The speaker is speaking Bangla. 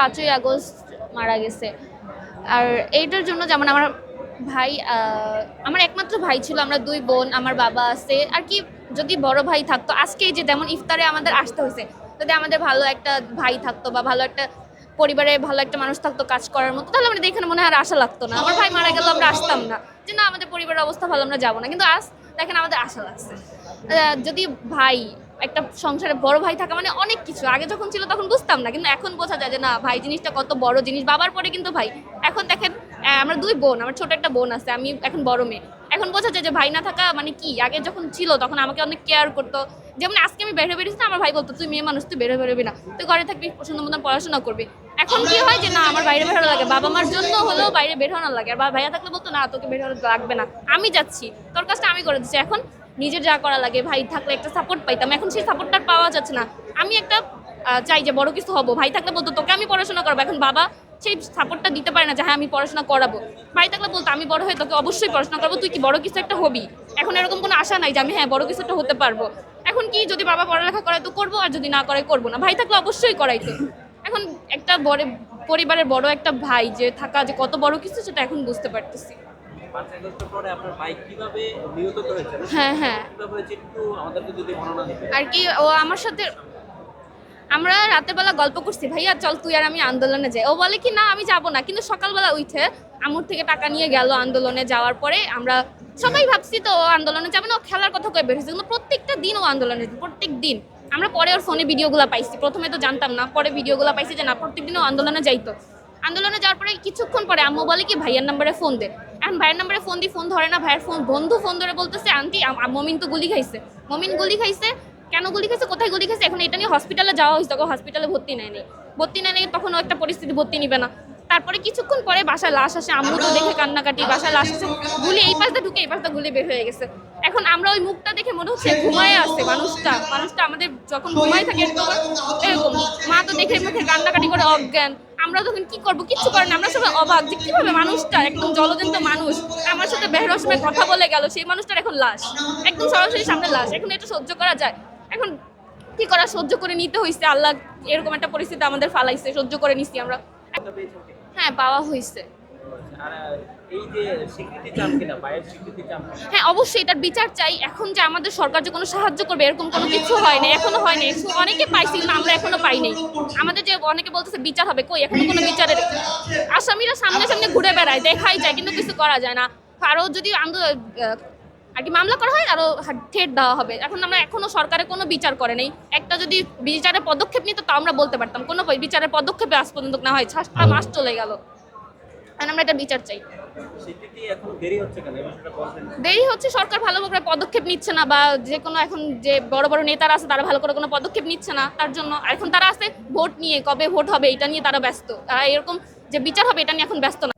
পাঁচই আগস্ট মারা গেছে। আর এইটার জন্য যেমন আমার ভাই আমার একমাত্র ভাই ছিল, আমরা দুই বোন, আমার বাবা আছে। আর কি, যদি বড় ভাই থাকতো, আজকে যে যেমন ইফতারে আমাদের আসতে হয়েছে, যদি আমাদের ভালো একটা ভাই থাকতো বা ভালো একটা পরিবারে ভালো একটা মানুষ থাকতো কাজ করার মতো, তাহলে আমাদের এখানে মনে হয় আর আশা লাগতো না। আমার ভাই মারা গেল, আমরা আসতাম না। যে না, আমাদের পরিবারের অবস্থা ভালো, আমরা যাব না। কিন্তু আজ দেখেন, আমাদের আশা লাগছে। যদি ভাই একটা সংসারে বড় ভাই থাকা মানে অনেক কিছু। আগে যখন ছিল তখন বুঝতাম না, কিন্তু এখন বোঝা যায় যে না, ভাই জিনিসটা কত বড় জিনিস। বাবার পরে কিন্তু ভাই, এখন দেখেন আমরা দুই বোন, আমার ছোট একটা বোন আছে, আমি এখন বড় মেয়ে। এখন বোঝা যায় যে ভাই না থাকা মানে কি? আগে যখন ছিল তখন আমাকে অনেক কেয়ার করতো। যেমন আজকে আমি বেরো বেরিয়েছি না, আমার ভাই বলতো, তুই মেয়ে মানুষ, তুই বেরো বেরোবি না। তুই ঘরে থাকবি সুন্দর মতন পড়াশোনা করবি। এখন কি হয় যে না, আমার বাইরে বেরোনো লাগে। বাবা মার জন্য হলেও বাইরে বের হওয়ানো লাগে। আর ভাইয়া থাকলে বলতো, না, তোকে বের হওয়া লাগবে না। আমি যাচ্ছি। তোর কাজটা আমি করে দিচ্ছি। এখন নিজের যা করা লাগে, ভাই থাকলে একটা সাপোর্ট পাইতাম। এখন সেই সাপোর্টটা পাওয়া যাচ্ছে না। আমি একটা চাই যে বড় কিছু হব। ভাই থাকলে বলতো, তোকে আমি পড়াশোনা করব। এখন বাবা সেই সাপোর্টটা দিতে পারে না যে হ্যাঁ আমি পড়াশোনা করাবো। ভাই থাকলে বলতো, আমি বড় হয়ে তোকে অবশ্যই পড়াশোনা করব। তুই কি বড় কিছু একটা হবি? এখন এরকম কোনো আশা নাই যে, আমি হ্যাঁ বড় কিছু একটা হতে পারব। এখন কি যদি বাবা পড়ালেখা করায় তো করব, আর যদি না করে করব না। ভাই থাকলে অবশ্যই করাইতো। এখন একটা বড়, পরিবারের বড় একটা ভাই যে থাকা যে কত বড় কিছু সেটা এখন বুঝতে পারতেছি। হ্যাঁ হ্যাঁ। দিতেন আর কি ও আমার সাথে আমরা রাতের বেলা গল্প করছি ভাইয়া চল তুই আর আমি আন্দোলনে যাই। ও বলে কি না আমি যাব না। কিন্তু সকালবেলা উঠে আমুর থেকে টাকা নিয়ে গেল আন্দোলনে যাওয়ার পরে আমরা সবাই ভাবছি তো ও আন্দোলনে যাবে না ও খেলার কথা কয়ে বেরোছে কিন্তু প্রত্যেকটা দিন ও আন্দোলনে প্রত্যেক দিন। আমরা পরে ওর ফোনে ভিডিওগুলো পাইছি। প্রথমে তো জানতাম না পরে ভিডিওগুলো পাইছি যে না প্রত্যেক দিন ও আন্দোলনে যাইতো। আন্দোলনে যাওয়ার পরে কিছুক্ষণ পরে আম্মু বলে কি ভাইয়ের নাম্বারে ফোন দে। এখন ভাইয়ের নাম্বারে ফোন দিই ফোন ধরে না, ভাইয়ের ফোন বন্ধু ফোন ধরে বলতেছে, আন্টি মমিন তো গুলি খাইছে। মমিন গুলি খাইছে? কেন গুলি খাইছে? কোথায় গুলি খাইছে? এখন এটা নিয়ে হসপিটালে যাওয়া হয়েছে তখন হসপিটালে ভর্তি নেয় নেই। ভর্তি নেয় নেই, তখন একটা পরিস্থিতি ভর্তি নিবে না। তারপরে কিছুক্ষণ পরে বাসায় লাশ আসে, আম্মু তো দেখে কান্নাকাটি, বাসায় লাশ আসে, গুলি এই পাশটা ঢুকে এই পাশটা গুলি বের হয়ে গেছে। এখন আমরা ওই মুখটা দেখে মনে হচ্ছে ঘুমায় আছে মানুষটা। মানুষটা আমাদের যখন ঘুমায় থাকে এরকম, মা তো দেখে মুখে কান্নাকাটি করে, অজ্ঞান। আমরা তখন কি করব? কিচ্ছু করে না আমরা সবাই অবাক যে কীভাবে মানুষটা একদম জলজন্ত মানুষ, আমার সাথে বেহরসমে সময় কথা বলে গেল, সেই মানুষটার এখন লাশ। একদম সরাসরি সামনে লাশ। এখন এটা সহ্য করা যায়। এখন কি করা, সহ্য করে নিতে হয়েছে আল্লাহ এরকম একটা পরিস্থিতি আমাদের ফালাইছে, সহ্য করে নিছি আমরা? হ্যাঁ পাওয়া হয়েছে হ্যাঁ অবশ্যই এটার বিচার চাই। এখন যে আমাদের সরকার যে কোনো সাহায্য করবে, এরকম কোনো কিছু হয়নি এখনও হয়নি অনেকে পাইছি, কিন্তু আমরা এখনও পাইনি আমাদের যে অনেকে বলতেছে, বিচার হবে কই? এখনও কোনো বিচারের আসামিরা সামনে সামনে ঘুরে বেড়ায়, দেখাই যায়, কিন্তু কিছু করা যায় না। আরও যদি আন্দোলন আর কি মামলা করা হয়, আরও ঠেট দেওয়া হবে। এখন আমরা এখনও সরকারের কোনো বিচার করে নেই। একটা যদি বিচারের পদক্ষেপ নিত, তা আমরা বলতে পারতাম। কোনো বিচারের পদক্ষেপে আজ পর্যন্ত না হয় মাস চলে গেল। আমরা এটা বিচার চাই। দেরি হচ্ছে সরকার ভালো করে পদক্ষেপ নিচ্ছে না বা যে কোনো এখন যে বড় বড় নেতারা আছে তারা ভালো করে কোনো পদক্ষেপ নিচ্ছে না। তার জন্য এখন তারা আছে ভোট নিয়ে কবে ভোট হবে এটা নিয়ে তারা ব্যস্ত। তারা এরকম যে বিচার হবে এটা নিয়ে এখন ব্যস্ত না।